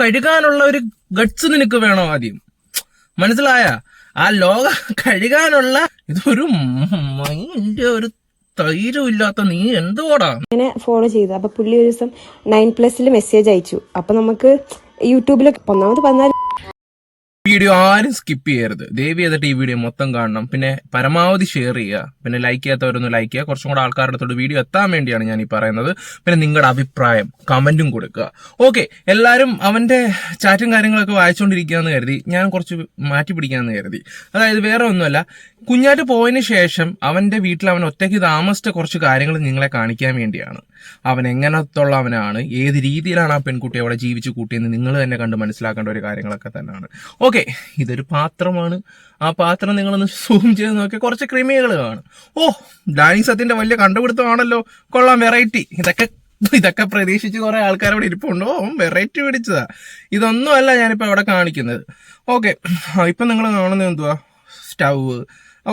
കഴുകാനുള്ള ഒരു ഗട്സ് നിനക്ക് വേണോ ആദ്യം? മനസ്സിലായ? ആ ലോക കഴുകാനുള്ള ഇതൊരു മൈൻഡ് ഒരു തൈരും ഇല്ലാത്ത നീ എന്തുകൂടാ അങ്ങനെ ഫോളോ ചെയ്തു. അപ്പൊ പുള്ളി ഒരു ദിവസം നയൻ പ്ലസിൽ മെസ്സേജ് അയച്ചു. അപ്പൊ നമുക്ക് യൂട്യൂബിലൊക്കെ ഒന്നാമത് പറഞ്ഞാൽ വീഡിയോ ആരും സ്കിപ്പ് ചെയ്യരുത്. ദയവ് ചെയ്തിട്ട് ഈ വീഡിയോ മൊത്തം കാണണം. പിന്നെ പരമാവധി ഷെയർ ചെയ്യുക. പിന്നെ ലൈക്ക് ചെയ്യാത്തവരൊന്ന് ലൈക്ക് ചെയ്യുക. കുറച്ചും കൂടെ ആൾക്കാരുടെ അടുത്തോട് വീഡിയോ എത്താൻ വേണ്ടിയാണ് ഞാൻ ഈ പറയുന്നത്. പിന്നെ നിങ്ങളുടെ അഭിപ്രായം കമന്റും കൊടുക്കുക. ഓക്കെ എല്ലാവരും അവന്റെ ചാറ്റും കാര്യങ്ങളൊക്കെ വായിച്ചുകൊണ്ടിരിക്കുകയെന്ന് കരുതി. ഞാൻ കുറച്ച് മാറ്റി പിടിക്കാമെന്ന് കരുതി. അതായത് വേറെ ഒന്നുമല്ല. കുഞ്ഞാറ്റ് പോയതിന് ശേഷം അവന്റെ വീട്ടിൽ അവൻ ഒറ്റയ്ക്ക് താമസിച്ച കുറച്ച് കാര്യങ്ങൾ നിങ്ങളെ കാണിക്കാൻ വേണ്ടിയാണ്. അവൻ എങ്ങനത്തുള്ളവനാണ് ഏത് രീതിയിലാണ് ആ പെൺകുട്ടി അവിടെ ജീവിച്ചു കൂട്ടിയെന്ന് നിങ്ങൾ തന്നെ കണ്ട് മനസ്സിലാക്കേണ്ട ഒരു കാര്യങ്ങളൊക്കെ തന്നെയാണ്. ഓക്കെ ഇതൊരു പാത്രമാണ്. ആ പാത്രം നിങ്ങളൊന്ന് സൂം ചെയ്ത് നോക്കിയാൽ കുറച്ച് ക്രിമികൾ കാണും. ഓ ഡാനി സത്യന്റെ വലിയ കണ്ടുപിടുത്തമാണല്ലോ. കൊള്ളാം വെറൈറ്റി ഇതൊക്കെ ഇതൊക്കെ പ്രതീക്ഷിച്ച് കുറെ ആൾക്കാർ അവിടെ ഇരിപ്പുണ്ടോ. വെറൈറ്റി പിടിച്ചതാ. ഇതൊന്നും അല്ല ഞാനിപ്പോ അവിടെ കാണിക്കുന്നത്. ഓക്കെ ഇപ്പൊ നിങ്ങൾ കാണുന്നത് എന്തുവാ? സ്റ്റവ്.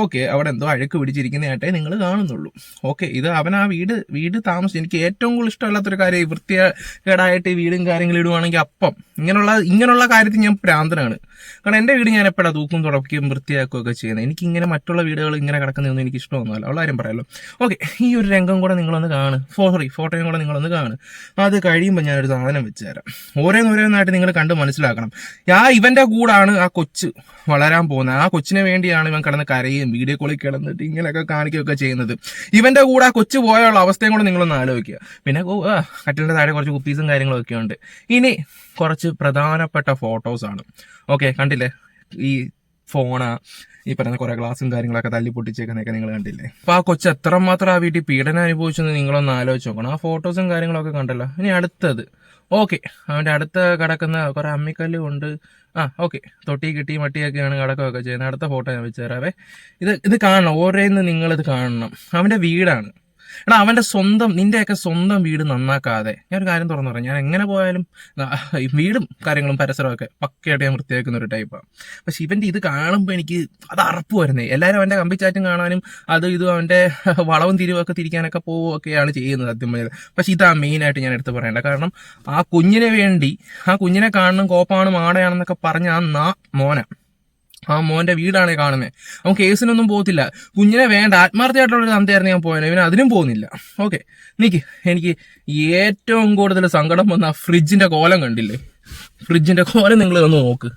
ഓക്കെ അവിടെ എന്തോ അഴുക്ക് പിടിച്ചിരിക്കുന്നതായിട്ടേ നിങ്ങൾ കാണുന്നുള്ളൂ. ഓക്കെ ഇത് അവൻ ആ വീട് വീട് താമസിച്ചു എനിക്ക് ഏറ്റവും കൂടുതൽ ഇഷ്ടമല്ലാത്തൊരു കാര്യം ഈ വൃത്തികേടായിട്ട് ഈ വീടും കാര്യങ്ങളും ഇടുവാണെങ്കിൽ അപ്പം. ഇങ്ങനെയുള്ള ഇങ്ങനെയുള്ള കാര്യത്തിൽ ഞാൻ പ്രാന്തനാണ് കാരണം എന്റെ വീട് ഞാൻ എപ്പോഴാണ് തൂക്കും തുടക്കുകയും വൃത്തിയാക്കുകയും ഒക്കെ ചെയ്യുന്നത്? എനിക്ക് ഇങ്ങനെ മറ്റുള്ള വീടുകൾ ഇങ്ങനെ കിടക്കുന്നതൊന്നും എനിക്ക് ഇഷ്ടമൊന്നുമല്ല. ഉള്ള കാര്യം പറയാമല്ലോ ഓക്കെ ഈ ഒരു രംഗം കൂടെ നിങ്ങളൊന്ന് കാണ്. സോറി ഫോട്ടോയും കൂടെ നിങ്ങളൊന്ന് കാണ്. അത് കഴിയുമ്പോൾ ഞാനൊരു സാധനം വെച്ച് തരാം ഓരോന്നോരോന്നായിട്ട് നിങ്ങൾ കണ്ട് മനസ്സിലാക്കണം. ആ ഇവന്റെ കൂടാണ് ആ കൊച്ച് വളരാൻ പോകുന്നത്. ആ കൊച്ചിന് വേണ്ടിയാണ് ഇവൻ കിടന്ന് കരയും വീഡിയോ കോളിൽ കിടന്നിട്ട് ഇങ്ങനെയൊക്കെ കാണിക്കുകയൊക്കെ ചെയ്യുന്നത്. ഇവന്റെ കൂടെ കൊച്ചു പോയുള്ള അവസ്ഥയും കൂടെ നിങ്ങളൊന്ന് ആലോചിക്കുക. പിന്നെ കട്ടിലിന്റെ താഴെ കുറച്ച് കുപ്പീസും കാര്യങ്ങളൊക്കെ ഉണ്ട്. ഇനി കുറച്ച് പ്രധാനപ്പെട്ട ഫോട്ടോസാണ് ഓക്കെ കണ്ടില്ലേ? ഈ ഫോണ് ഈ പറയുന്ന കുറെ ഗ്ലാസും കാര്യങ്ങളൊക്കെ തല്ലി പൊട്ടിച്ചേക്കുന്നൊക്കെ നിങ്ങൾ കണ്ടില്ലേ? അപ്പൊ ആ കൊച്ചു എത്രമാത്രം ആ വീട്ടിൽ പീഡനം അനുഭവിച്ചെന്ന് നിങ്ങളൊന്ന് ആലോചിച്ച് നോക്കണം. ആ ഫോട്ടോസും കാര്യങ്ങളൊക്കെ കണ്ടല്ലോ. ഇനി അടുത്തത്. ഓക്കെ. അവന്റെ അടുത്ത കിടക്കുന്ന കുറേ അമ്മിക്കല്ലും ഉണ്ട്. ആ ഓക്കെ. തൊട്ടി കിട്ടി മട്ടിയൊക്കെയാണ് കിടക്കുകയൊക്കെ ചെയ്യുന്നത്. അടുത്ത ഫോട്ടോ ഞാൻ വെച്ച് തരാവേ. ഇത് ഇത് കാണണം. ഓരോന്ന് നിങ്ങളിത് കാണണം. അവന്റെ വീടാണ്. എടാ അവന്റെ സ്വന്തം നിന്റെയൊക്കെ സ്വന്തം വീട് നന്നാക്കാതെ. ഞാൻ ഒരു കാര്യം തുറന്നു പറയാം. ഞാൻ എങ്ങനെ പോയാലും വീടും കാര്യങ്ങളും പരിസരമൊക്കെ പക്കയായിട്ട് ഞാൻ വൃത്തിയാക്കുന്ന ഒരു ടൈപ്പാണ് പക്ഷെ ഇവന്റെ ഇത് കാണുമ്പോൾ എനിക്ക് അത് അറപ്പ് വരുന്നേ എല്ലാവരും അവന്റെ കമ്പിച്ചാറ്റും കാണാനും അത് ഇതും അവന്റെ വളവും തിരിവൊക്കെ തിരിക്കാനൊക്കെ പോവുകയൊക്കെയാണ് ചെയ്യുന്നത് സത്യം പറഞ്ഞത് പക്ഷെ ഇതാ മെയിനായിട്ട് ഞാൻ എടുത്ത് പറയേണ്ട. കാരണം ആ കുഞ്ഞിനെ വേണ്ടി ആ കുഞ്ഞിനെ കാണണം കോപ്പാണ് മാടയാണെന്നൊക്കെ പറഞ്ഞ ആ നാ മോന. ആ മോന്റെ വീടാണ് കാണുന്നത് അവൻ കേസിനൊന്നും പോകത്തില്ല. കുഞ്ഞിനെ വേണ്ട. ആത്മാർത്ഥമായിട്ടുള്ള ഒരു തന്തയായിരുന്നു ഞാൻ പോയത്. ഇവന് അതിനും പോകുന്നില്ല. ഓക്കെ. നിക്ക്. എനിക്ക് ഏറ്റവും കൂടുതൽ സങ്കടം വന്ന ഫ്രിഡ്ജിന്റെ കോലം കണ്ടില്ലേ? ഫ്രിഡ്ജിന്റെ കോലം നിങ്ങൾ ഒന്ന് നോക്ക്.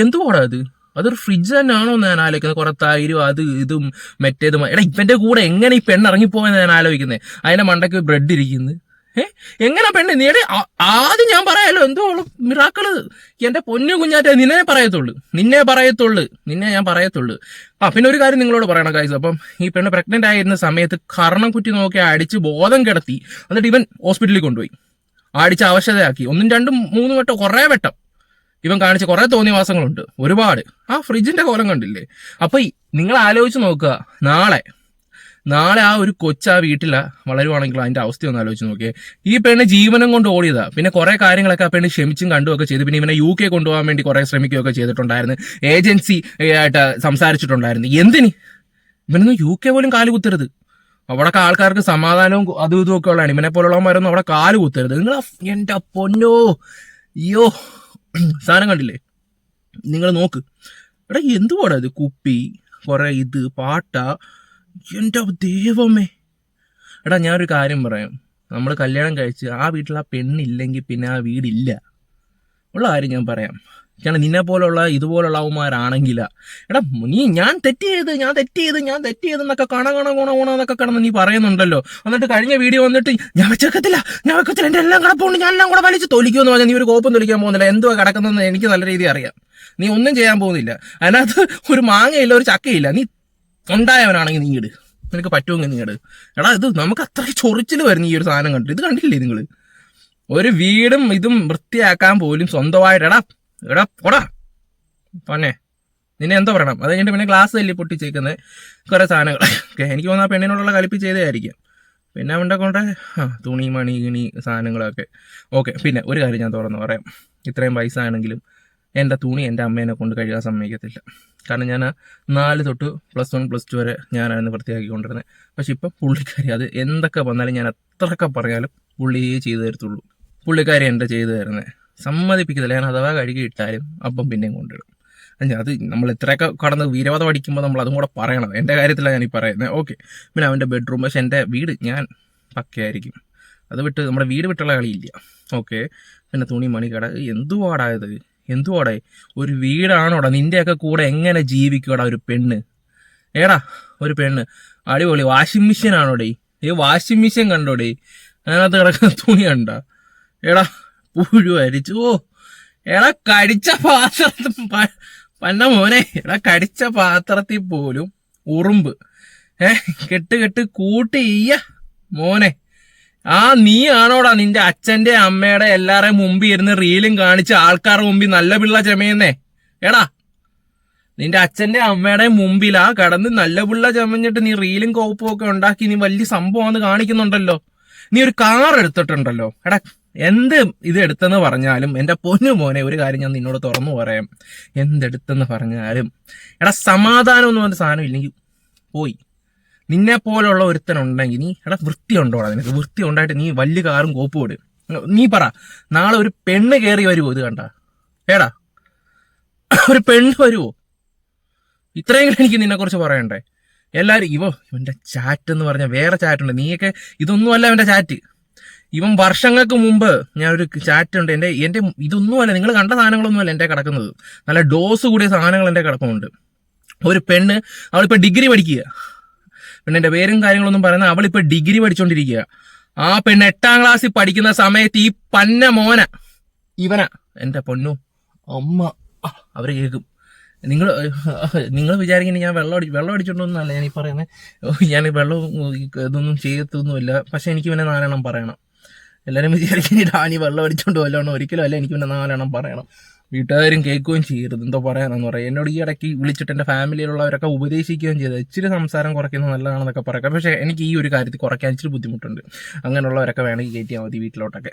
എന്തുകൂടാ അത്? അതൊരു ഫ്രിഡ്ജ് ആണോ എന്ന് ഞാൻ ആലോചിക്കുന്നത്. കുറെ തൈരും അത് ഇതും മറ്റേതും എടാ ഇവന്റെ കൂടെ എങ്ങനെ ഈ പെണ്ണ് ഇറങ്ങിപ്പോയെന്ന് ഞാൻ ആലോചിക്കുന്നത് അതിന്റെ മണ്ടയ്ക്ക് ബ്രെഡ് ഇരിക്കുന്നു. ഏ? എങ്ങനെ പെണ്ണ്? നീടെ ആദ്യം ഞാൻ പറയാലോ എന്തോ മിറാക്കൾ. എന്റെ പൊന്നു കുഞ്ഞാറ്റ നിന്നെ പറയത്തുള്ളൂ. നിന്നെ പറയത്തുള്ളൂ. നിന്നെ ഞാൻ പറയത്തുള്ളൂ. ആ പിന്നെ ഒരു കാര്യം നിങ്ങളോട് പറയണം കായ്സ് അപ്പം ഈ പെണ്ണ് പ്രഗ്നന്റ് ആയിരുന്ന സമയത്ത് കർണം കുറ്റി നോക്കി അടിച്ച് ബോധം കിടത്തി എന്നിട്ട് ഇവൻ ഹോസ്പിറ്റലിൽ കൊണ്ടുപോയി. അടിച്ച് അവശതയാക്കി. ഒന്നും രണ്ടും മൂന്നും വട്ടം കുറേ വട്ടം ഇവൻ കാണിച്ച കുറെ തോന്നിവാസങ്ങളുണ്ട് ഒരുപാട്. ആ ഫ്രിഡ്ജിന്റെ കോലം കണ്ടില്ലേ? അപ്പൊ നിങ്ങൾ ആലോചിച്ച് നോക്കുക. നാളെ നാളെ ആ ഒരു കൊച്ചാ വീട്ടില വളരുവാണെങ്കിൽ അതിന്റെ അവസ്ഥ ഒന്ന് ആലോചിച്ച് നോക്കിയേ. ഈ പെണ്ണ് ജീവനം കൊണ്ട് ഓടിയതാ. പിന്നെ കുറെ കാര്യങ്ങളൊക്കെ ആ പെണ്ണ് ക്ഷമിച്ചും കണ്ടുമൊക്കെ ചെയ്തു. പിന്നെ ഇവനെ യു കെ കൊണ്ടുപോകാൻ വേണ്ടി കുറെ ശ്രമിക്കുകയൊക്കെ ചെയ്തിട്ടുണ്ടായിരുന്നു. ഏജൻസി ആയിട്ട് സംസാരിച്ചിട്ടുണ്ടായിരുന്നു. എന്തിന്? ഇവനൊന്നും യു കെ പോലും കാൽ കുത്തരുത്. അവിടെ ആൾക്കാർക്ക് സമാധാനവും അതും ഇതും ഒക്കെ ഉള്ളതാണ്. ഇവനെ പോലുള്ളവന്മാരൊന്നും അവിടെ കാൽ കുത്തരുത്. നിങ്ങൾ എന്റെ പൊന്നോ. അയ്യോ. സാധനം കണ്ടില്ലേ? നിങ്ങൾ നോക്ക്. എടാ എന്തുവാടാ ഇത്? കുപ്പി കുറെ ഇത് പാട്ട എന്റെ ദൈവമേ. എടാ ഞാനൊരു കാര്യം പറയാം. നമ്മൾ കല്യാണം കഴിച്ച് ആ വീട്ടിൽ ആ പെണ്ണില്ലെങ്കിൽ പിന്നെ ആ വീടില്ല. ഉള്ള കാര്യം ഞാൻ പറയാം. കാരണം നിന്നെ പോലുള്ള ഇതുപോലുള്ള അവന്മാരാണെങ്കില. എടാ നീ ഞാൻ തെറ്റ് ചെയ്ത് ഞാൻ തെറ്റ് ചെയ്ത് ഞാൻ തെറ്റ് ചെയ്ത് എന്നൊക്കെ കണ കണ ഗുണ ഗുണ എന്നൊക്കെ കിടന്ന് നീ പറയുന്നുണ്ടല്ലോ. എന്നിട്ട് കഴിഞ്ഞ വീഡിയോ വന്നിട്ട് ഞാൻ വെച്ചേക്കത്തില്ല ഞാൻ വെക്കത്തില്ല എന്റെ എല്ലാം കിടപ്പുണ്ട് ഞാൻ എല്ലാം കൂടെ വലിച്ച് തൊലിക്കുമെന്ന് പറഞ്ഞാൽ നീ ഒരു കോപ്പം തൊലിക്കാൻ പോകുന്നില്ല. എന്തുവാ കിടക്കുന്നതെന്ന് എനിക്ക് നല്ല രീതി അറിയാം. നീ ഒന്നും ചെയ്യാൻ പോകുന്നില്ല. അതിനകത്ത് ഒരു മാങ്ങയില്ല ഒരു ചക്കയില്ല. നീ ഉണ്ടായവനാണെങ്കിൽ നീ ഇട്. നിനക്ക് പറ്റുമെങ്കിൽ നീ ഇട്. എടാ ഇത് നമുക്ക് അത്രയ്ക്ക് ചൊറിച്ചിൽ വരുന്ന ഈ ഒരു സാധനം കണ്ടു ഇത് കണ്ടില്ലേ നിങ്ങൾ ഒരു വീടും ഇതും വൃത്തിയാക്കാൻ പോലും സ്വന്തമായിട്ട് എടാ എടാ പോടാ. പൊന്നെ. നിന്നെ എന്തോ പറയണം? അത് കഴിഞ്ഞിട്ട് പിന്നെ ഗ്ലാസ് തല്ലി പൊട്ടിച്ചേക്കുന്നത് കുറെ സാധനങ്ങൾ. ഓക്കെ എനിക്ക് തോന്നുന്നു ആ പെണ്ണിനോടുള്ള കളിപ്പ് ചെയ്തതായിരിക്കും. പിന്നെ അവന്റെ കൊണ്ട് ആ തുണി മണി കിണി സാധനങ്ങളൊക്കെ. ഓക്കെ പിന്നെ ഒരു കാര്യം ഞാൻ തുറന്ന് പറയാം. ഇത്രയും പൈസ ആണെങ്കിലും എന്റെ തുണി എന്റെ അമ്മേനെ കൊണ്ട് കഴുകാൻ സമ്മതിക്കത്തില്ല. കാരണം ഞാൻ നാല് തൊട്ട് പ്ലസ് വൺ പ്ലസ് ടു വരെ ഞാനായിരുന്നു വൃത്തിയാക്കിക്കൊണ്ടിരുന്നത് പക്ഷെ ഇപ്പം പുള്ളിക്കാരി അത് എന്തൊക്കെ വന്നാലും ഞാൻ എത്രയൊക്കെ പറഞ്ഞാലും പുള്ളിയേ ചെയ്തു തരത്തുള്ളൂ. പുള്ളിക്കാരി എന്റെ ചെയ്തു തരുന്നത് സമ്മതിപ്പിക്കത്തില്ല. ഞാൻ അഥവാ കഴുകി ഇട്ടാലും അപ്പം പിന്നെയും കൊണ്ടിടും. അത് നമ്മൾ ഇത്രയൊക്കെ കടന്ന് വീരവാദ പഠിക്കുമ്പോൾ നമ്മൾ അതും കൂടെ പറയണം. എന്റെ കാര്യത്തിലാണ് ഞാൻ പറയുന്നത് ഓക്കെ. പിന്നെ അവന്റെ ബെഡ്റൂം പക്ഷെ എന്റെ വീട് ഞാൻ പക്കയായിരിക്കും. അത് വിട്ട് നമ്മുടെ വീട് വിട്ടുള്ള കളിയില്ല. ഓക്കെ. പിന്നെ തുണി മണി കട എന്തുവാടാ ഇത്? എന്തുവാടേ? ഒരു വീടാണോടാ? നിന്റെയൊക്കെ കൂടെ എങ്ങനെ ജീവിക്കുവാടാ ഒരു പെണ്ണ്? ഏടാ ഒരു പെണ്ണ്. അടിപൊളി. വാഷിംഗ് മെഷീൻ ആണോടേ ഈ വാഷിംഗ് മെഷീൻ കണ്ടോടേ? അതിനകത്ത് കിടക്കുന്ന തുണി കണ്ട? എടാ പുഴു അരിച്ചു. ഓ എടാ കടിച്ച പാത്രത്തിൽ പന്ന മോനെ. എടാ കടിച്ച പാത്രത്തിൽ പോലും ഉറുമ്പ്. ഏ കെട്ട് കെട്ട് കൂട്ടിയ്യ മോനെ. ആ നീ ആണോടാ നിന്റെ അച്ഛന്റെ അമ്മയുടെ എല്ലാരെയും മുമ്പിൽ ഇരുന്ന് റീലും കാണിച്ച് ആൾക്കാരുടെ മുമ്പിൽ നല്ല പിള്ള ചമയുന്നേ. എടാ നിന്റെ അച്ഛന്റെ അമ്മയുടെ മുമ്പിലാ കടന്ന് നല്ല പിള്ള ചമഞ്ഞിട്ട് നീ റീലും കോപ്പും ഒക്കെ ഉണ്ടാക്കി നീ വലിയ സംഭവമാണെന്ന് കാണിക്കുന്നുണ്ടല്ലോ. നീ ഒരു കാർ എടുത്തിട്ടുണ്ടല്ലോ. എടാ എന്ത് ഇത് എടുത്തെന്ന് പറഞ്ഞാലും എന്റെ പൊന്നു മോനെ ഒരു കാര്യം ഞാൻ നിന്നോട് തുറന്നു പറയാം. എന്തെടുത്തെന്ന് പറഞ്ഞാലും. എടാ സമാധാനം എന്ന് പറഞ്ഞ സാധനം ഇല്ലെങ്കിൽ പോയി. നിന്നെ പോലുള്ള ഒരുത്തനുണ്ടെങ്കിൽ നീ എടാ വൃത്തി ഉണ്ടോ നിനക്ക്? വൃത്തി ഉണ്ടായിട്ട് നീ വലിയ കാറും കോപ്പ് നീ പറ നാളെ ഒരു പെണ്ണ് കയറി വരുമോ ഇത് കണ്ട? ഏടാ ഒരു പെണ്ണ് വരുമോ ഇത്രയെങ്കിലും എനിക്ക് നിന്നെ കുറിച്ച് പറയണ്ടേ? എല്ലാവരും ഇവോ ഇവന്റെ ചാറ്റ് എന്ന് പറഞ്ഞ വേറെ ചാറ്റുണ്ട് നീയൊക്കെ ഇതൊന്നുമല്ല ഇവന്റെ ചാറ്റ് ഇവൻ വർഷങ്ങൾക്ക് മുമ്പ് ഞാൻ ഒരു ചാറ്റ് ഉണ്ട്. എന്റെ എന്റെ ഇതൊന്നുമല്ല നിങ്ങൾ കണ്ട സാധനങ്ങളൊന്നുമല്ല എന്റെ കിടക്കുന്നത്. നല്ല ഡോസ് കൂടിയ സാധനങ്ങൾ എന്റെ കിടക്കുന്നുണ്ട്. ഒരു പെണ്ണ് അവളിപ്പോ ഡിഗ്രി പഠിക്കുക. പെണ്ണിന്റെ പേരും കാര്യങ്ങളൊന്നും പറയുന്ന അവളിപ്പോ ഡിഗ്രി പഠിച്ചോണ്ടിരിക്കുക. ആ പെണ്ണ് എട്ടാം ക്ലാസ്സിൽ പഠിക്കുന്ന സമയത്ത് ഈ പന്ന മോന ഇവന. എന്റെ പൊന്നു. അമ്മ. അവർ കേൾക്കും. നിങ്ങൾ നിങ്ങൾ വിചാരിക്കുന്നത് ഞാൻ വെള്ളം അടി വെള്ളം അടിച്ചോണ്ടൊന്നുമല്ല ഞാൻ ഈ പറയുന്നത് ഞാൻ വെള്ളം ഇതൊന്നും ചെയ്യത്തൊന്നുമില്ല. പക്ഷെ എനിക്ക് പിന്നെ നാലെണ്ണം പറയണം. എല്ലാവരും വിചാരിക്കുന്നത് ഡാനി വെള്ളം അടിച്ചോണ്ട് വല്ലോണം ഒരിക്കലും അല്ല എനിക്ക് പിന്നെ നാലെണ്ണം പറയണം. വീട്ടുകാരും കേൾക്കുകയും ചെയ്യരുത്. എന്തോ പറയാനെന്ന് പറയാം. എന്നോട് ഈ ഇടയ്ക്ക് വിളിച്ചിട്ട് എന്റെ ഫാമിലിയിലുള്ളവരൊക്കെ ഉപദേശിക്കുകയും ചെയ്തത് ഇച്ചിരി സംസാരം കുറയ്ക്കുന്നത് നല്ലതാണെന്നൊക്കെ പറയാം. പക്ഷേ എനിക്ക് ഈ ഒരു കാര്യത്തിൽ കുറയ്ക്കാൻ ഇച്ചിരി ബുദ്ധിമുട്ടുണ്ട്. അങ്ങനെയുള്ളവരൊക്കെ വേണമെങ്കിൽ കയറ്റിയാൽ മതി വീട്ടിലോട്ടൊക്കെ.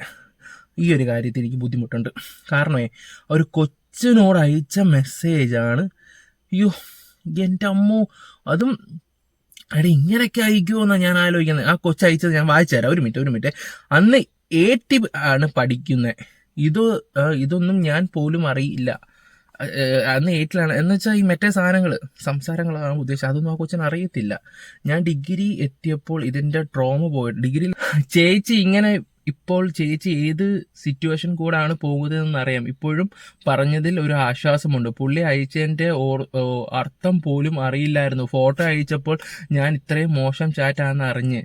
ഈ ഒരു കാര്യത്തിൽ എനിക്ക് ബുദ്ധിമുട്ടുണ്ട്. കാരണമേ ഒരു കൊച്ചിനോട് അയച്ച മെസ്സേജാണ് അയ്യോ എന്റെ അമ്മോ അതും എടാ ഇങ്ങനെയൊക്കെ അയക്കുമോ എന്നാണ് ഞാൻ ആലോചിക്കുന്നത്. ആ കൊച്ചയച്ചത് ഞാൻ വായിച്ചു തരാം. ഒരു മിനിറ്റ് ഒരു മിനിറ്റ്. അന്ന് എയ്റ്റി ആണ് പഠിക്കുന്നത് ഇത് ഇതൊന്നും ഞാൻ പോലും അറിയില്ല. അന്ന് എയ്റ്റിലാണ് എന്ന് വെച്ചാൽ ഈ മറ്റേ സാധനങ്ങൾ സംസാരങ്ങളാണ് ഉദ്ദേശിച്ചത് അതൊന്നും ആ കൊച്ചിന് അറിയത്തില്ല. ഞാൻ ഡിഗ്രി എത്തിയപ്പോൾ ഇതിന്റെ ട്രോമ പോയി. ഡിഗ്രി ചേച്ചി ഇങ്ങനെ ഇപ്പോൾ ചേച്ചി ഏത് സിറ്റുവേഷൻ കൂടാണ് പോകുന്നതെന്ന് അറിയാം. ഇപ്പോഴും പറഞ്ഞതിൽ ഒരു ആശ്വാസമുണ്ട്. പുള്ളി അയച്ചതിന്റെ അർത്ഥം പോലും അറിയില്ലായിരുന്നു. ഫോട്ടോ അയച്ചപ്പോൾ ഞാൻ ഇത്രയും മോശം ചാറ്റാണെന്ന് അറിഞ്ഞ്.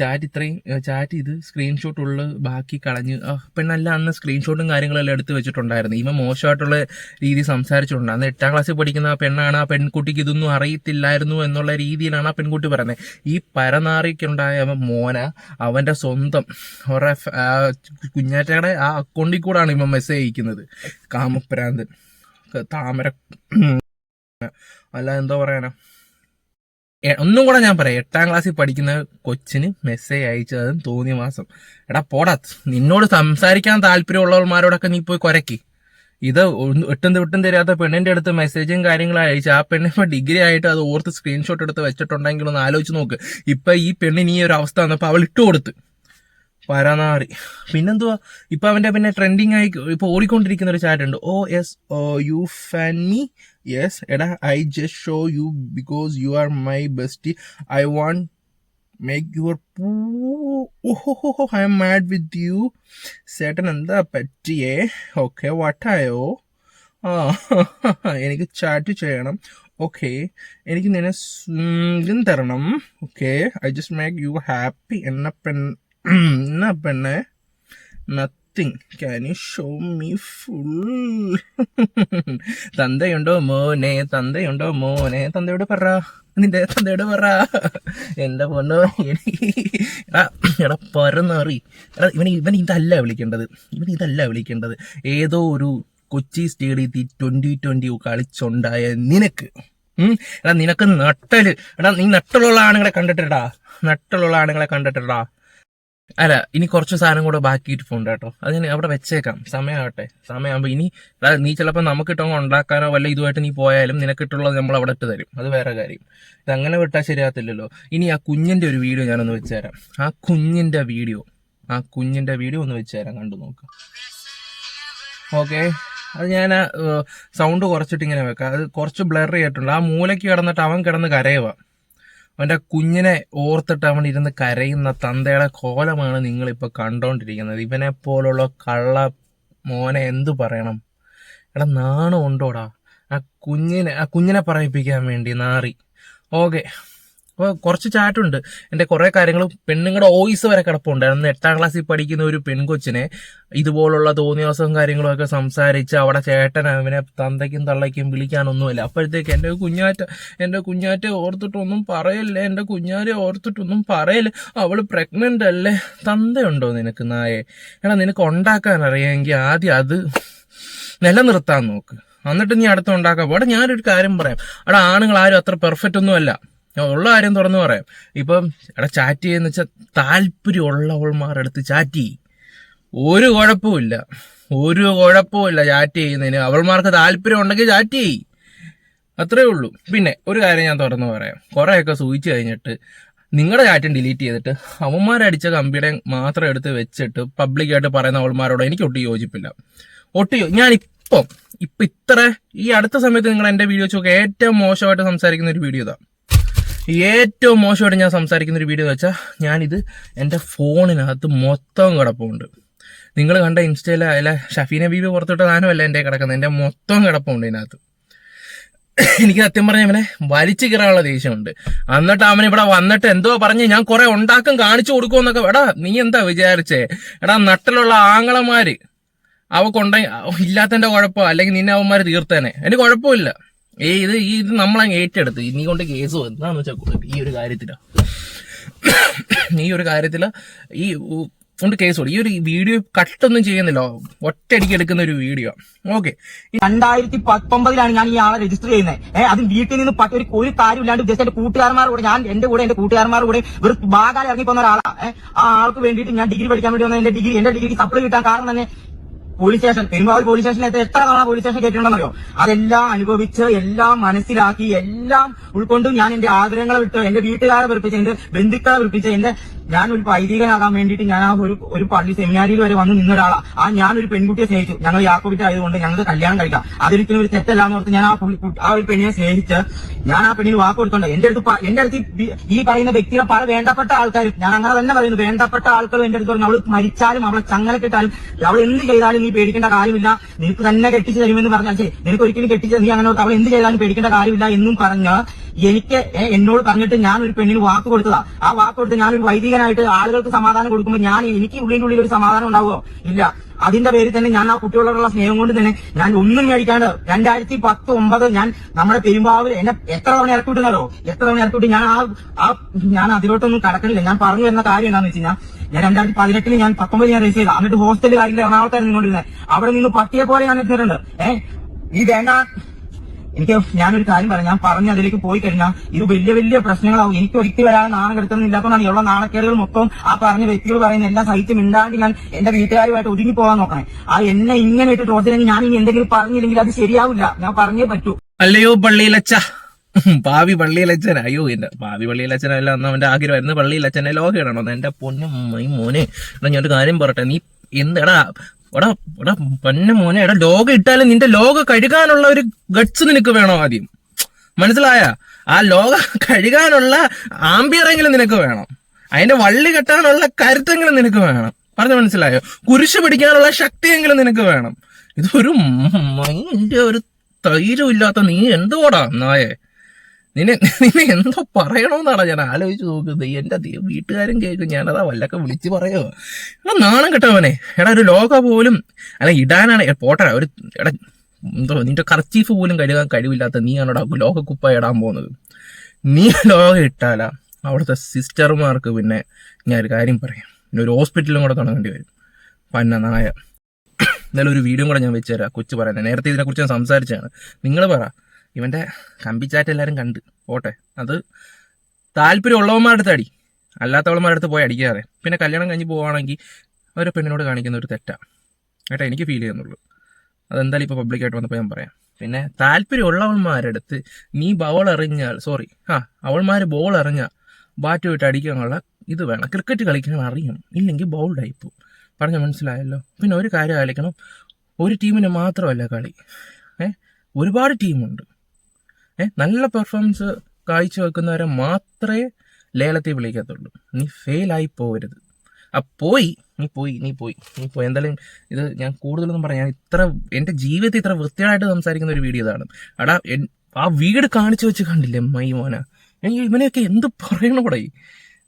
ചാറ്റ് ഇത്രയും ചാറ്റ് ഇത് സ്ക്രീൻഷോട്ട് ഉള്ള ബാക്കി കളഞ്ഞ് പെണ്ണല്ല അന്ന് സ്ക്രീൻഷോട്ടും കാര്യങ്ങളെല്ലാം എടുത്ത് വെച്ചിട്ടുണ്ടായിരുന്നു. ഇവ മോശമായിട്ടുള്ള രീതി സംസാരിച്ചിട്ടുണ്ട്. അന്ന് എട്ടാം ക്ലാസ്സിൽ പഠിക്കുന്ന ആ പെണ്ണാണ് ആ പെൺകുട്ടിക്ക് ഇതൊന്നും അറിയത്തില്ലായിരുന്നു എന്നുള്ള രീതിയിലാണ് ആ പെൺകുട്ടി പറയുന്നത്. ഈ പരനാറിക്കുണ്ടായ മോന അവന്റെ സ്വന്തം ആ കുഞ്ഞാറ്റയുടെ ആ അക്കൗണ്ടിൽ കൂടാണ് ഇവൻ മെസ്സേജ് അയക്കുന്നത്. കാമപ്രാന്തൻ താമര അല്ല എന്തോ പറയാനാ? ഒന്നും കൂടെ ഞാൻ പറയാം. എട്ടാം ക്ലാസ്സിൽ പഠിക്കുന്ന കൊച്ചിന് മെസ്സേജ് അയച്ചതും തോന്നിയ മാസം. എടാ പോടാ. നിന്നോട് സംസാരിക്കാൻ താല്പര്യമുള്ളവന്മാരോടൊക്കെ നീ പോയി കുരക്കി. ഇത് ഒട്ടും വിട്ടും തരാത്ത പെണ്ണിന്റെ അടുത്ത് മെസ്സേജും കാര്യങ്ങളും അയച്ചു ആ പെണ്ണ് ഇപ്പൊ ഡിഗ്രി ആയിട്ട് അത് ഓർത്ത് സ്ക്രീൻഷോട്ട് എടുത്ത് വെച്ചിട്ടുണ്ടെങ്കിൽ ഒന്ന് ആലോചിച്ച് നോക്ക്. ഇപ്പൊ ഈ പെണ്ണിന് ഈ ഒരു അവസ്ഥ വന്നപ്പോ അവൾ ഇട്ട് കൊടുത്ത് പരനാറി. പിന്നെന്തുവാ? ഇപ്പൊ അവന്റെ പിന്നെ ട്രെൻഡിങ് ആയി ഇപ്പൊ ഓടിക്കൊണ്ടിരിക്കുന്ന ഒരു ചാറ്റ് ഉണ്ട്. ഓ yes you fan me yes എടാ I just show you because you are my best I want make your ഓഹോ I M mad with you ചേട്ടൻ എന്താ പറ്റിയേ? ഓക്കെ വട്ടായോ ആ എനിക്ക് ചാറ്റ് ചെയ്യണം. ഓക്കെ എനിക്ക് നിന്നെ തരണം. Okay I just make you happy എന്ന പെൺ എന്നാ പെണ്ണേ? Nothing can you show me full തന്തയുണ്ടോ മോനെ? തന്തയുണ്ടോ മോനെ? തന്തയോട് പറ. നിന്റെ തന്തയോട് പറ. എന്റെ പൊണ്ണോ എടാ എടാ പരന്നറി. എടാ ഇവൻ ഇവൻ ഇതല്ല വിളിക്കേണ്ടത്. ഇവൻ ഇതല്ല വിളിക്കേണ്ടത്. ഏതോ ഒരു കൊച്ചി സ്റ്റേഡിയത്തിൽ ട്വന്റി ട്വന്റി കളിച്ചുണ്ടായ നിനക്ക്? എടാ നിനക്ക് നട്ടൽ. എടാ നീ നട്ടലുള്ള ആണുങ്ങളെ കണ്ടിട്ടിടാ നട്ടലുള്ള ആണുങ്ങളെ കണ്ടിട്ടിടാ അല്ല ഇനി കുറച്ച് സാധനം കൂടെ ബാക്കിയിട്ട് പോണ്ട് കേട്ടോ. അത് ഞാൻ അവിടെ വെച്ചേക്കാം. സമയമാവട്ടെ സമയമാകുമ്പോൾ ഇനി നീ ചിലപ്പോൾ നമുക്ക് ഇട്ടോ ഉണ്ടാക്കാനോ വല്ല ഇതുമായിട്ട് നീ പോയാലും നിനക്കിട്ടുള്ളത് നമ്മൾ അവിടെ ഇട്ട് തരും. അത് വേറെ കാര്യം. ഇത് അങ്ങനെ വിട്ടാൽ ശരിയാകത്തില്ലല്ലോ. ഇനി ആ കുഞ്ഞിന്റെ ഒരു വീഡിയോ ഞാനൊന്ന് വെച്ചുതരാം ആ കുഞ്ഞിന്റെ വീഡിയോ. ആ കുഞ്ഞിന്റെ വീഡിയോ ഒന്ന് വെച്ചുതരാം കണ്ടു നോക്ക്. ഓക്കെ. അത് ഞാൻ സൗണ്ട് കുറച്ചിട്ട് ഇങ്ങനെ വെക്കാം. അത് കുറച്ച് ബ്ലർ ചെയ്തിട്ടുണ്ട്. ആ മൂലയ്ക്ക് കിടന്നിട്ട് അവൻ കിടന്ന് കരയുക അവന്റെ കുഞ്ഞിനെ ഓർത്തിട്ട് അവൻ ഇരുന്ന് കരയുന്ന തന്തയുടെ കോലമാണ് നിങ്ങളിപ്പോൾ കണ്ടോണ്ടിരിക്കുന്നത്. ഇവനെ പോലുള്ള കള്ള മോനെ എന്തു പറയണം? എടാ നാണം ഉണ്ടോടാ? ആ കുഞ്ഞിനെ ആ കുഞ്ഞിനെ പറയിപ്പിക്കാൻ വേണ്ടി നാറി. ഓക്കെ. അപ്പോൾ കുറച്ച് ചാറ്റുണ്ട് എന്റെ കുറേ കാര്യങ്ങൾ പെണ്ണുങ്ങളുടെ വോയിസ് വരെ കിടപ്പുണ്ടായിരുന്നു എട്ടാം ക്ലാസ്സിൽ പഠിക്കുന്ന ഒരു പെൺകൊച്ചിനെ ഇതുപോലുള്ള തോന്നിയാസവും കാര്യങ്ങളൊക്കെ സംസാരിച്ച് അവിടെ ചേട്ടൻ അവനെ തന്തയ്ക്കും തള്ളയ്ക്കും വിളിക്കാനൊന്നുമില്ല. അപ്പോഴത്തേക്ക് എന്റെ കുഞ്ഞാറ്റ എന്റെ കുഞ്ഞാറ്റെ ഓർത്തിട്ടൊന്നും പറയല്ലേ? എന്റെ കുഞ്ഞാരെ ഓർത്തിട്ടൊന്നും പറയല്ലേ? അവൾ പ്രഗ്നന്റ് അല്ലേ? തന്തയുണ്ടോ നിനക്ക് നായെ? എടാ നിനക്ക് ഉണ്ടാക്കാൻ അറിയാമെങ്കിൽ ആദ്യം അത് നിലനിർത്താൻ നോക്ക്. എന്നിട്ട് നീ അടുത്ത് ഉണ്ടാക്കാൻ അവിടെ ഞാനൊരു കാര്യം പറയാം. അവിടെ ആണുങ്ങൾ ആരും അത്ര പെർഫെക്റ്റ് ഒന്നും അല്ല ഞാൻ ഉള്ള കാര്യം തുറന്നു പറയാം. ഇപ്പം എടാ ചാറ്റ് ചെയ്യുന്ന വെച്ചാൽ താല്പര്യമുള്ളവൾമാരെടുത്ത് ചാറ്റ് ചെയ്യും. ഒരു കുഴപ്പമില്ല ഒരു കുഴപ്പമില്ല ചാറ്റ് ചെയ്യുന്നതിന്. അവൾമാർക്ക് താല്പര്യം ഉണ്ടെങ്കിൽ ചാറ്റ് ചെയ്യും. അത്രേ ഉള്ളൂ. പിന്നെ ഒരു കാര്യം ഞാൻ തുറന്നു പറയാം. കുറേയൊക്കെ സൂചിച്ചു കഴിഞ്ഞിട്ട് നിങ്ങളുടെ ചാറ്റും ഡിലീറ്റ് ചെയ്തിട്ട് അവന്മാരടിച്ച കമ്പിയുടെ മാത്രം എടുത്ത് വെച്ചിട്ട് പബ്ലിക്കായിട്ട് പറയുന്ന അവൾമാരോട് എനിക്ക് ഒട്ടും യോജിപ്പില്ല. ഒട്ടും ഞാനിപ്പം ഇപ്പം ഇത്ര ഈ അടുത്ത സമയത്ത് നിങ്ങൾ എന്റെ വീഡിയോ വെച്ച് ഏറ്റവും മോശമായിട്ട് സംസാരിക്കുന്ന ഒരു വീഡിയോ ഇതാ. ഏറ്റവും മോശമായിട്ട് ഞാൻ സംസാരിക്കുന്ന ഒരു വീഡിയോ വെച്ചാൽ ഞാനിത് എന്റെ ഫോണിനകത്ത് മൊത്തം കിടപ്പുണ്ട്. നിങ്ങൾ കണ്ട ഇൻസ്റ്റയിലെ അല്ല ഷഫീന ബീബി പുറത്തോട്ട് സാധനമല്ല എന്റെ കിടക്കുന്നത്. എന്റെ മൊത്തം കിടപ്പുണ്ട് ഇതിനകത്ത്. എനിക്ക് സത്യം പറഞ്ഞ ഇവനെ വലിച്ചു കീറാനുള്ള ദേഷ്യമുണ്ട്. എന്നിട്ട് അവൻ ഇവിടെ വന്നിട്ട് എന്തോ പറഞ്ഞ് ഞാൻ കുറെ ഉണ്ടാക്കും കാണിച്ചു കൊടുക്കുമെന്നൊക്കെ എടാ നീ എന്താ വിചാരിച്ചേ? എടാ നട്ടിലുള്ള ആങ്ങളമാര് അവ കൊണ്ടെ ഇല്ലാത്തതിന്റെ കുഴപ്പം. അല്ലെങ്കിൽ നിന്നെ അവന്മാര് തീർത്തേനെ. എനിക്ക് കുഴപ്പമില്ല. ഏയ് ഇത് ഈ ഇത് നമ്മളങ്ങ് ഏറ്റെടുത്ത്. നീ കൊണ്ട് കേസ് എന്താന്ന് വെച്ചാൽ ഈ ഒരു കാര്യത്തിലാ. ഈ ഒരു കാര്യത്തില ഈ കൊണ്ട് കേസ് കൊടുക്കും ഈ ഒരു വീഡിയോ കട്ടൊന്നും ചെയ്യുന്നില്ല. ഒറ്റയടിക്ക് എടുക്കുന്ന ഒരു വീഡിയോ. ഓക്കെ. രണ്ടായിരത്തി പത്തൊമ്പതിലാണ് ഞാൻ ഈ ആളെ രജിസ്റ്റർ ചെയ്യുന്നത് ഏഹ് അത് വീട്ടിൽ നിന്ന് ഒരു ഒരു കാര്യമില്ലാണ്ട് ജസ്റ്റ് എന്റെ കൂട്ടുകാരന്മാരുടെ കൂടെ ഞാൻ എന്റെ കൂടെ എന്റെ കൂട്ടുകാരന്മാരുടെ കൂടെ ഒരു ബാഗാൽ ഇറങ്ങി പോകുന്ന ഒരാളാണ് ആ ആൾക്ക് വേണ്ടിയിട്ട് ഞാൻ ഡിഗ്രി പഠിക്കാൻ വേണ്ടി വന്ന എന്റെ ഡിഗ്രി എന്റെ ഡിഗ്രിക്ക് സപ്ലൈ കിട്ടാൻ കാരണം തന്നെ പോലീസ് സ്റ്റേഷൻ പെരുമ്പാവൂർ പോലീസ് സ്റ്റേഷനിൽ എത്ര തവണ പോലീസ് സ്റ്റേഷൻ കേട്ടിട്ടുണ്ടെന്നറിയോ? അതെല്ലാം അനുഭവിച്ച് എല്ലാം മനസ്സിലാക്കി എല്ലാം ഉൾക്കൊണ്ടും ഞാൻ എന്റെ ആഗ്രഹങ്ങളെ വിട്ട് എന്റെ വീട്ടുകാരെ വെറുപ്പിച്ച് എന്റെ ബന്ധുക്കളെ വെറുപ്പിച്ച് എന്റെ ഞാൻ ഒരു വേണ്ടിയിട്ട് ഞാൻ ആ ഒരു ഒരു പള്ളി സെമിനാരിയിൽ വരെ വന്ന് നിന്ന ഒരാളാണ് ആ ഞാൻ ഒരു പെൺകുട്ടിയെ സ്നേഹിച്ചു. ഞങ്ങൾ യാക്കോബിറ്റ് ആയതുകൊണ്ട് ഞങ്ങൾക്ക് കല്യാണം കഴിക്കാം. അതൊരിക്കലും ഒരു തെറ്റല്ല എന്ന് ഓർത്ത് ഞാൻ ആ ആ ഒരു പെണ്ണിനെ സ്നേഹിച്ച് ഞാൻ ആ പെണ്ണിന് വാക്ക് കൊടുത്തോണ്ട് എന്റെ അടുത്ത് എന്റെ അടുത്ത് ഈ- ഈ പറയുന്ന വ്യക്തികളെ പല വേണ്ടപ്പെട്ട ആൾക്കാരും ഞാൻ അങ്ങനെ തന്നെ പറയുന്നു. വേണ്ടപ്പെട്ട ആൾക്കാരും എന്റെ അടുത്ത് പറഞ്ഞു അവൾ മരിച്ചാലും അവളെ ചങ്ങല കെട്ടാലും അവൾ എന്ത് ചെയ്താലും നീ പേടിക്കേണ്ട കാര്യമില്ല. നിനക്ക് തന്നെ കെട്ടിച്ച് തരുമെന്ന് പറഞ്ഞാൽ ശരി. നിനക്ക് ഒരിക്കലും കെട്ടിച്ച് നീ അങ്ങനെ അവൾ എന്ത് ചെയ്താലും പേടിക്കേണ്ട കാര്യമില്ല എന്നും പറഞ്ഞ് എനിക്ക് എന്നോട് പറഞ്ഞിട്ട് ഞാൻ ഒരു പെണ്ണിന് വാക്ക് കൊടുത്തതാ. ആ വാക്ക് കൊടുത്ത് ഞാനൊരു വൈദികനായിട്ട് ആളുകൾക്ക് സമാധാനം കൊടുക്കുമ്പോൾ ഞാൻ എനിക്ക് ഉള്ളിന്റെ ഉള്ളിൽ ഒരു സമാധാനം ഉണ്ടാവുമോ? ഇല്ല. അതിന്റെ പേരിൽ തന്നെ ഞാൻ ആ കുട്ടികളോടുള്ള സ്നേഹം കൊണ്ട് തന്നെ ഞാൻ ഒന്നും മേടിക്കാണ്ട് രണ്ടായിരത്തി പത്ത് ഒമ്പത് ഞാൻ നമ്മുടെ പെരുമ്പാവൂർ എന്നെ എത്ര തവണ ഇറക്കി വിട്ടുന്നതോ എത്ര തവണ ഇറക്കി വിട്ട് ഞാൻ ആ ആ ഞാൻ അതിലോട്ടൊന്നും കടക്കണില്ല. ഞാൻ പറഞ്ഞു വരുന്ന കാര്യം എന്താണെന്ന് വെച്ച് കഴിഞ്ഞാൽ ഞാൻ രണ്ടായിരത്തി പതിനെട്ടിൽ ഞാൻ പത്തൊമ്പത് ഞാൻ രജിസ്റ്റർ ചെയ്ത. എന്നിട്ട് ഹോസ്റ്റലിൽ കാര്യത്തിൽ എറണാകുളത്തായിരുന്നു കൊണ്ടിരുന്നത് അവിടെ നിന്ന് പട്ടിയെ പോലെ ഞാൻ എത്തിയിട്ടുണ്ട്. ഏഹ് ഈ വേണ്ട എനിക്ക് ഞാനൊരു കാര്യം പറയാം. ഞാൻ പറഞ്ഞ് അതിലേക്ക് പോയി കഴിഞ്ഞാൽ ഇത് വലിയ വലിയ പ്രശ്നങ്ങളാവും. എനിക്ക് ഒരിക്കലും വരാതെ നാണം കെടുത്തുന്നില്ലാത്തതുകൊണ്ടാണ് ഉള്ള നാണക്കേടുകൾ മൊത്തം ആ പറഞ്ഞ വ്യക്തികൾ പറയുന്ന എല്ലാ സൈറ്റും മിണ്ടാണ്ട് ഞാൻ എന്റെ വീട്ടുകാരുമായിട്ട് ഒതുങ്ങി പോകാൻ നോക്കണേ. ആ എന്നെ ഇങ്ങനെ ഇട്ട് ടോർച്ചറിങ് ഞാൻ ഇനി എന്തെങ്കിലും പറഞ്ഞില്ലെങ്കിൽ അത് ശരിയാവില്ല. ഞാൻ പറഞ്ഞേ പറ്റൂ. അല്ലയോ പള്ളിയിലച്ച. ഭാവി പള്ളിയിലച്ചൻ. അയ്യോ എന്റെ ഭാവി പള്ളിയിലച്ചനല്ല അന്ന് അവന്റെ ആഗ്രഹമായിരുന്നു പള്ളിയിലച്ചനെ ലോകം ഇടണം എന്റെ പൊന്നും മോനെ. ഞാനൊരു കാര്യം പറയട്ടെ. നീ എന്തെടാ എടാ എടാ പൊന്നെ മോനെ എടാ ലോക ഇട്ടാലും നിന്റെ ലോക കഴുകാനുള്ള ഒരു ഗട്സ് നിനക്ക് വേണോ ആദ്യം? മനസ്സിലായ? ആ ലോക കഴുകാനുള്ള ആംബിയറെങ്കിലും നിനക്ക് വേണം. അതിന്റെ വള്ളി കെട്ടാനുള്ള കരുത്തെങ്കിലും നിനക്ക് വേണം. പറഞ്ഞു മനസ്സിലായോ? കുരിശ് പിടിക്കാനുള്ള ശക്തിയെങ്കിലും നിനക്ക് വേണം. ഇതൊരു മൈൻഡ് ഒരു തൈരും ഇല്ലാത്ത നീ എന്തുകൂടാ നായേ? നിന്നെ നിന്നെ എന്തോ പറയണമെന്നാണ് ഞാൻ ആലോചിച്ച് നോക്കുന്നത്. ദൈവം വീട്ടുകാരും കേൾക്കും. ഞാനതാ വല്ലൊക്കെ വിളിച്ച് പറയോ? എടാ നാണം കിട്ടവനെ എടാ ഒരു ലോക പോലും അല്ല ഇടാനാണ് എ, പോട്ടെ ഒരു എടാ എന്തോ നിന്റെ കർച്ചീഫ് പോലും കഴുകാൻ കഴിവില്ലാത്ത നീയാണോടാ ലോകക്കുപ്പ ഇടാൻ പോകുന്നത്. നീ ലോകം ഇട്ടാലാ അവിടുത്തെ സിസ്റ്റർമാർക്ക് പിന്നെ ഞാൻ ഒരു കാര്യം പറയാം. പിന്നെ ഒരു ഹോസ്പിറ്റലും കൂടെ തുടങ്ങേണ്ടി വരും. പന്ന നായ. എന്തായാലും ഒരു വീഡിയോ കൂടെ ഞാൻ വെച്ചുതരാം കൊച്ചു പറയാൻ നേരത്തെ ഇതിനെക്കുറിച്ച് ഞാൻ സംസാരിച്ചാണ് നിങ്ങൾ പറ. ഇവന്റെ കമ്പിച്ചാറ്റ് എല്ലാവരും കണ്ട്. പോട്ടെ. അത് താല്പര്യമുള്ളവന്മാരുടെ അടുത്ത് അടി. അല്ലാത്തവന്മാരുടെ അടുത്ത് പോയി അടിക്കാതെ. പിന്നെ കല്യാണം കഴിഞ്ഞ് പോവുകയാണെങ്കിൽ ഒരു പെണ്ണിനോട് കാണിക്കുന്ന ഒരു തെറ്റാണ് കേട്ടോ? എനിക്ക് ഫീൽ ചെയ്യുന്നുള്ളൂ. അതെന്തായാലും ഇപ്പോൾ പബ്ലിക്കായിട്ട് വന്നപ്പോൾ ഞാൻ പറയാം. പിന്നെ താല്പര്യമുള്ളവന്മാരുടെ അടുത്ത് നീ ബോൾ എറിഞ്ഞാൽ സോറി ആ അവൾമാർ ബോൾ എറിഞ്ഞാൽ ബാറ്റ് വിട്ട് അടിക്കാനുള്ള ഇത് വേണം. ക്രിക്കറ്റ് കളിക്കാൻ അറിയണം. ഇല്ലെങ്കിൽ ബൗൾഡ് പോകും പറഞ്ഞ മനസ്സിലായല്ലോ? പിന്നെ ഒരു കാര്യം ആലോചിക്കണം. ഒരു ടീമിന് മാത്രമല്ല കളി. ഏഹ് ഒരുപാട് ടീമുണ്ട് നല്ല പെർഫോമൻസ് കാഴ്ചവെക്കുന്നവരെ മാത്രമേ ലേലത്തിൽ വിളിക്കത്തുള്ളൂ. നീ ഫെയിലായി പോകരുത്. ആ പോയി. നീ പോയി നീ പോയി നീ പോയി. എന്തായാലും ഇത് ഞാൻ കൂടുതലൊന്നും പറയാം. ഞാൻ ഇത്ര എന്റെ ജീവിതത്തിൽ ഇത്ര വൃത്തിയായിട്ട് സംസാരിക്കുന്ന ഒരു വീഡിയോ ഇതാണ്. അടാ ആ വീട് കാണിച്ചു വെച്ച് കണ്ടില്ലേ മൈ മോന ഇവനെയൊക്കെ എന്ത് പറയണോടെ?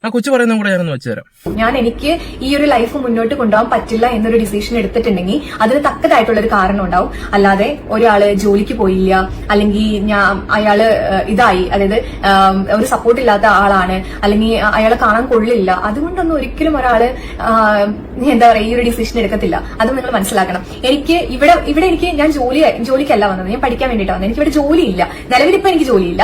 ആ കൊച്ചു പറയുന്ന കൂടെ ഞാനൊന്ന് വെച്ചുതരാം ഞാൻ എനിക്ക് ഈ ഒരു ലൈഫ് മുന്നോട്ട് കൊണ്ടുപോകാൻ പറ്റില്ല എന്നൊരു ഡിസിഷൻ എടുത്തിട്ടുണ്ടെങ്കിൽ അതിന് തക്കതായിട്ടുള്ള ഒരു കാരണം ഉണ്ടാവും അല്ലാതെ ഒരാൾ ജോലിക്ക് പോയില്ല അല്ലെങ്കിൽ ഞാൻ അയാൾ ഇതായി. അതായത് ഒരു സപ്പോർട്ട് ഇല്ലാത്ത ആളാണ് അല്ലെങ്കിൽ അയാളെ കാണാൻ കൊള്ളില്ല. അതുകൊണ്ടൊന്നും ഒരിക്കലും ഒരാൾ എന്താ പറയാ ഈ ഒരു ഡിസിഷൻ എടുക്കത്തില്ല. അത് നിങ്ങൾ മനസ്സിലാക്കണം. എനിക്ക് ഇവിടെ ഇവിടെ എനിക്ക് ഞാൻ ജോലി ജോലിക്കല്ല വന്നത്. ഞാൻ പഠിക്കാൻ വേണ്ടിയിട്ടാണ് വന്നത്. എനിക്ക് ഇവിടെ ജോലിയില്ല. നിലവിലിപ്പോ എനിക്ക് ജോലിയില്ല.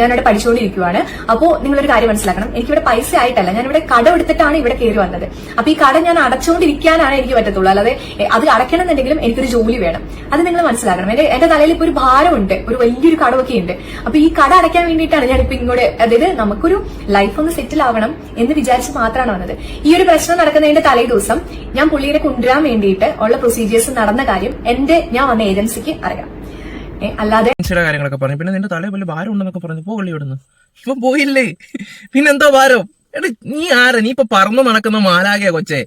ഞാനിവിടെ പഠിച്ചുകൊണ്ടിരിക്കുവാണ്. അപ്പോ നിങ്ങളൊരു കാര്യം മനസ്സിലാക്കണം. എനിക്കിവിടെ പൈസ ആയിട്ടല്ല ഞാൻ ഇവിടെ കട എടുത്തിട്ടാണ് ഇവിടെ കയറി വന്നത്. അപ്പൊ ഈ കട ഞാൻ അടച്ചുകൊണ്ടിരിക്കാനാണ് എനിക്ക് പറ്റത്തുള്ളൂ. അല്ലാതെ അത് അടയ്ക്കണം എന്നുണ്ടെങ്കിലും എനിക്കൊരു ജോലി വേണം. അത് നിങ്ങൾ മനസ്സിലാക്കണം. എന്റെ എന്റെ തലയിൽ ഇപ്പൊ ഒരു ഭാരമുണ്ട്. ഒരു വലിയൊരു കടമൊക്കെ ഉണ്ട്. അപ്പൊ ഈ കട അടയ്ക്കാൻ വേണ്ടിയിട്ടാണ് ഞാൻ ഇപ്പൊ ഇങ്ങോട്ട് അതായത് നമുക്കൊരു ലൈഫ് ഒന്ന് സെറ്റിൽ ആവണം എന്ന് വിചാരിച്ച് മാത്രമാണ് വന്നത്. ഈ ഒരു പ്രശ്നം നടക്കുന്നതിന്റെ തലേ ദിവസം ഞാൻ പുള്ളിയെ കൊണ്ടുവരാൻ വേണ്ടിയിട്ട് ഉള്ള പ്രൊസീജിയേഴ്സ് നടന്ന കാര്യം എന്റെ ഞാൻ വന്ന ഏജൻസിക്ക് അറിയാം അല്ലാതെ കാര്യങ്ങളൊക്കെ പറഞ്ഞു. പിന്നെ നിന്റെ തലേ വലിയ ഭാരം ഉണ്ടെന്നൊക്കെ പറഞ്ഞു പോകള്ളി ഇവിടുന്ന് ഇപ്പൊ പോയില്ലേ? പിന്നെന്തോ ഭാരം? എടാ നീ ആരാ? നീ ഇപ്പൊ പറന്നു നടക്കുന്ന മാലാകെ കൊച്ചേ.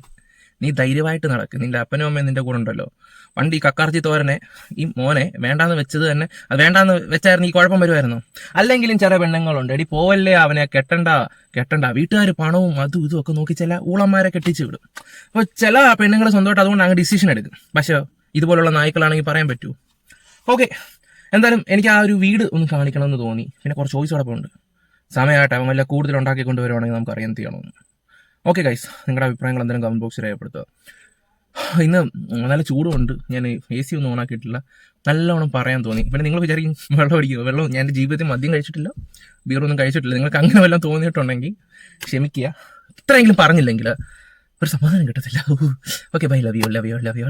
നീ ധൈര്യമായിട്ട് നടക്ക്. നിന്റെ അപ്പനും അമ്മയും നിന്റെ കൂടെ ഉണ്ടല്ലോ. വണ്ടി ഈ കക്കാർച്ചി തോരനെ ഈ മോനെ വേണ്ടാന്ന് വെച്ചത് തന്നെ അത് വേണ്ടാന്ന് വെച്ചായിരുന്നു ഈ കുഴപ്പം വരുമായിരുന്നു അല്ലെങ്കിലും ചില പെണ്ണുങ്ങളുണ്ട്. എടി പോവല്ലേ അവനെ? കെട്ടണ്ട കെട്ടണ്ട. വീട്ടുകാർ പണവും അതും ഇതും ഒക്കെ നോക്കി ചില ഊളന്മാരെ കെട്ടിച്ചു വിടും. അപ്പൊ ചില പെണ്ണുങ്ങൾ സ്വന്തമായിട്ട് അതുകൊണ്ട് അങ്ങ് ഡിസിഷൻ എടുക്കും. പക്ഷേ ഇതുപോലുള്ള നായ്ക്കളാണെങ്കിൽ പറയാൻ പറ്റൂ. ഓക്കെ എന്തായാലും എനിക്ക് ആ ഒരു വീട് ഒന്ന് കാണിക്കണമെന്ന് തോന്നി. പിന്നെ കുറച്ച് ചോയ്സ് കുഴപ്പമുണ്ട് സമയമായിട്ട് അവൻ വല്ല കൂടുതൽ ഉണ്ടാക്കി കൊണ്ടുവരുവാണെങ്കിൽ നമുക്ക് അറിയാൻ ചെയ്യണമെന്ന്. ഓക്കെ ഗൈസ് നിങ്ങളുടെ അഭിപ്രായങ്ങൾ എന്തെങ്കിലും കമന്റ് ബോക്സിൽ രേഖപ്പെടുത്തുക. ഇന്ന് നല്ല ചൂടുമുണ്ട് ഞാൻ എ സി ഒന്നും ഓണാക്കിയിട്ടില്ല നല്ലോണം പറയാൻ തോന്നി. പിന്നെ നിങ്ങൾ വിചാരിക്കും വെള്ളം അടിക്കുക വെള്ളം ഞാൻ എന്റെ ജീവിതത്തിൽ മദ്യം കഴിച്ചിട്ടില്ല. ബീറൊന്നും കഴിച്ചിട്ടില്ല. നിങ്ങൾക്ക് അങ്ങനെ വല്ലതും തോന്നിയിട്ടുണ്ടെങ്കിൽ ക്ഷമിക്കുക. ഇത്രയെങ്കിലും പറഞ്ഞില്ലെങ്കിൽ ഒരു സമാധാനം കിട്ടത്തില്ല. Okay bye love you love you love you